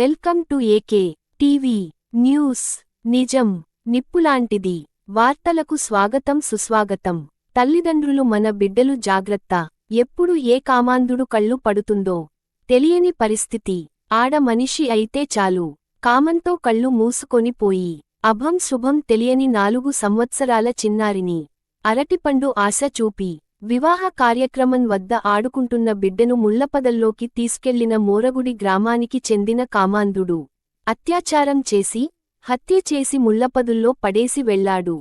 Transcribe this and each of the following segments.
Welcome to AK TV news. నిజం నిప్పులాంటిది. వార్తలకు స్వాగతం సుస్వాగతం. తల్లిదండ్రులు మన బిడ్డలు జాగ్రత్త. ఎప్పుడు ఏ కామాంధుడు కళ్ళు పడుతుందో తెలియని పరిస్థితి. ఆడ మనిషి అయితే చాలు. కామంతో కళ్ళు మూసుకొని పోయి. అభం శుభం తెలియని నాలుగు సంవత్సరాల చిన్నారిని. అరటిపండు ఆశ చూపి. వివాహ కార్యక్రమం వద్ద ఆడుకుంటున్న బిడ్డను ముళ్ళపదల్లోకి తీసుకెళ్ళిన మోరగుడి గ్రామానికి చెందిన కామాంధుడు. అత్యాచారం చేసి హత్య చేసి ముళ్ళపదుల్లో పడేసి వెళ్ళాడు.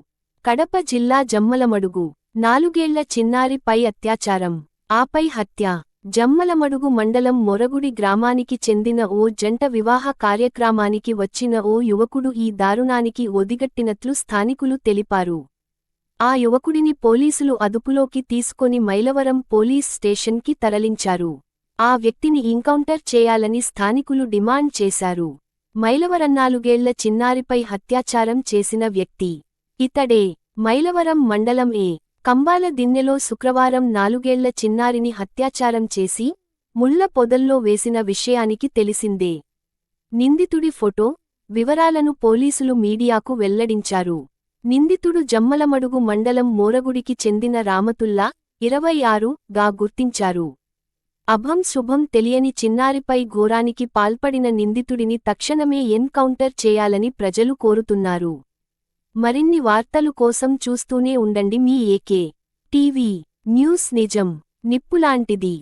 కడప జిల్లా జమ్మలమడుగు. నాలుగేళ్ళ చిన్నారిపై అత్యాచారం. ఆపై హత్య. జమ్మలమడుగు మండలం మొరగుడి గ్రామానికి చెందిన ఓ జంట వివాహ కార్యక్రమానికి వచ్చిన ఓ యువకుడు ఈ దారుణానికి ఒదిగట్టినట్లు స్థానికులు తెలిపారు. ఆ యువకుడిని పోలీసులు అదుపులోకి తీసుకొని మైలవరం పోలీస్ స్టేషన్కి తరలించారు. ఆ వ్యక్తిని ఇంకౌంటర్ చేయాలని స్థానికులు డిమాండ్ చేశారు. మైలవరం నాలుగేళ్ళ చిన్నారిపై హత్యాచారం చేసిన వ్యక్తి. ఇతడే మైలవరం మండలం ఏ. కంబాల దిన్నెలో శుక్రవారం నాలుగేళ్ళ చిన్నారిని హత్యాచారం చేసి ముళ్ళ పొదల్లో వేసిన విషయానికి తెలిసిందే. నిందితుడి ఫోటో వివరాలను పోలీసులు మీడియాకు వెల్లడించారు. నిందితుడు జమ్మలమడుగు మండలం మోరగుడికి చెందిన రామతుల్లా ఇరవై ఆరు గా గుర్తించారు. అభం శుభం తెలియని చిన్నారిపై ఘోరానికి పాల్పడిన నిందితుడిని తక్షణమే ఎన్కౌంటర్ చేయాలని ప్రజలు కోరుతున్నారు. మరిన్ని వార్తలు కోసం చూస్తూనే ఉండండి మీ ఏకే టీవీ న్యూస్ నిజం నిప్పులాంటిది.